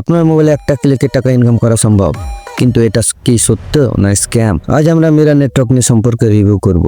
আপনার মোবাইলে একটা ক্লিকে টাকা ইনকাম করা সম্ভব, কিন্তু এটা কি সত্য না স্ক্যাম আজ আমরা মিরা নেটওয়ার্ক নিয়ে সম্পর্কে রিভিউ করব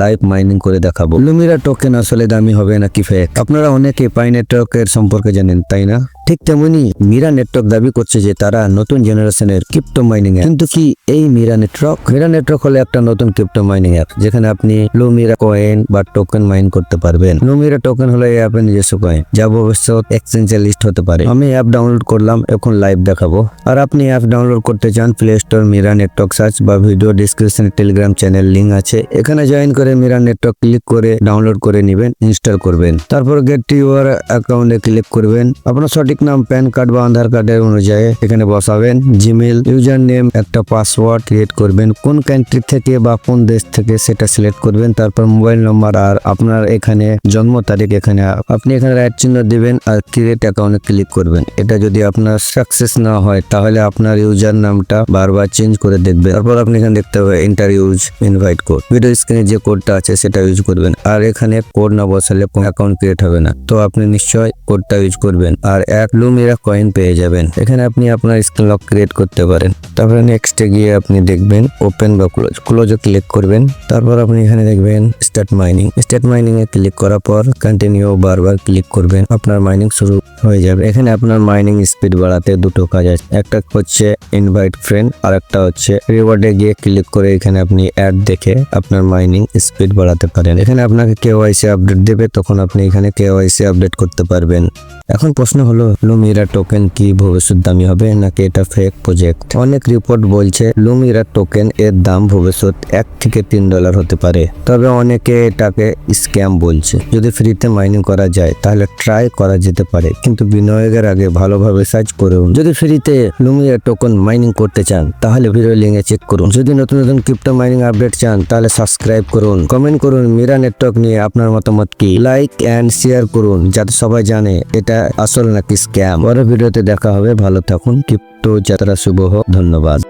লাইভ মাইনিং করে দেখাবো। লুমিরা টোকেন আসলে দামি হবে নাকি ফেক আপনারা অনেকে পাই নেটওয়ার্কের সম্পর্কে জানেন, তাই না? ঠিক তেমনি মিরা নেটওয়ার্ক দাবি করছে যে তারা নতুন জেনারেশনের ক্রিপ্টো মাইনিং অ্যাপ। কিন্তু কি এই মিরা নেটওয়ার্ক? মিরা নেটওয়ার্ক হলো একটা নতুন ক্রিপ্টো মাইনিং অ্যাপ, যেখানে আপনি লুমিরা কয়েন বা টোকেন মাইন করতে পারবেন। লুমিরা টোকেন হলো এই অ্যাপের নিজস্ব কয়েন যা ভবিষ্যৎ এক্সচেঞ্জে লিস্ট হতে পারে। আমি অ্যাপ ডাউনলোড করলাম, এখন লাইভ দেখাবো। আর আপনি অ্যাপ ডাউনলোড করতে চান play store Mira network search বা ভিডিও ডিসক্রিপশনে টেলিগ্রাম চ্যানেল লিঙ্ক আছে। এখানে জয়েন করে মিরা নেটওয়ার্ক ক্লিক করে ডাউনলোড করে নেবেন ইনস্টল করবেন। তারপর গেট ইউর অ্যাকাউন্টে ক্লিক করবেন। আপনার সঠিক নাম প্যান কার্ড বা আধার কার্ডের অনুযায়ী এখানে বসাবেন জিমেল ইউজার নেম একটা পাসওয়ার্ড ক্রিয়েট করবেন, কোন কান্ট্রি থেকে বা কোন দেশ থেকে সেটা সিলেক্ট করবেন, তারপর মোবাইল নম্বর আর আপনার এখানে জন্ম তারিখ এখানে আপনি এখানে রাইট চিহ্ন দিবেন আর ক্রিয়েট অ্যাকাউন্টে ক্লিক করবেন। এটা যদি আপনার সাকসেস না হয়, তাহলে আপনার ইউজার নামটা বারবার চেঞ্জ করে দেখবেন। তারপর আপনি এখানে দেখতে হবে enter use invite code video স্ক্রিনে যে কোডটা আছে সেটা ইউজ করবেন। আর এখানে কোড না বসালে কোন অ্যাকাউন্ট ক্রিয়েট হবে না। তো আপনি নিশ্চয় কোডটা ইউজ করবেন। আর এক লুমিরা কয়েন পেয়ে যাবেন। এখানে আপনি আপনার স্ক্রিন লক ক্রিয়েট করতে পারেন। তারপরে নেক্সটে গিয়ে আপনি দেখবেন ওপেন বা ক্লোজ ক্লোজে ক্লিক করবেন। তারপর আপনি এখানে দেখবেন স্টার্ট মাইনিং স্টার্ট মাইনিং এ ক্লিক করার পর কন্টিনিউ বারবার ক্লিক করবেন। আপনার মাইনিং শুরু হয়ে যাবে। এখানে আপনার মাইনিং স্পিড বাড়াতে দুটো কাজ আছে। একটা হচ্ছে ইনভাইট ফ্রেন্ড আর একটা হচ্ছে রিওয়ার্ডে গিয়ে ক্লিক করে এখানে আপনি অ্যাড দেখে আপনার মাইনিং স্পিড বাড়াতে পারেন। এখানে আপনাকে কেওয়াইসি আপডেট দেবে, তখন আপনি এখানে কেওয়াইসি আপডেট করতে পারবেন। এখন প্রশ্ন হলো লুমিরা টোকেন কি ভবিষ্যৎ দামি হবে নাকি এটা ফেক প্রজেক্ট অনেক রিপোর্ট বলছে লুমিরা টোকেন এর দাম ভবিষ্যৎ এক থেকে তিন ডলার হতে পারে। তবে অনেকে এটাকে স্ক্যাম বলছে। যদি ফ্রিতে মাইনিং করা যায়, তাহলে ট্রাই করা যেতে পারে। কিন্তু বিনিয়োগের আগে ভালোভাবে সার্চ করুন। যদি ফ্রিতে লুমিরা টোকেন মাইনিং করতে চান, তাহলে ভিডিও লিঙ্কে চেক করুন। যদি নতুন নতুন ক্রিপ্টো মাইনিং আপডেট চান, তাহলে সাবস্ক্রাইব করুন। কমেন্ট করুন মিরা নেটওয়ার্ক নিয়ে আপনার মতামত কি? লাইক এন্ড শেয়ার করুন, যাতে সবাই জানে এটা আসল নাকি স্ক্যাম পরের ভিডিওতে দেখা হবে। ভালো থাকুন। ক্রিপ্টো যাত্রা শুভ হোক। ধন্যবাদ।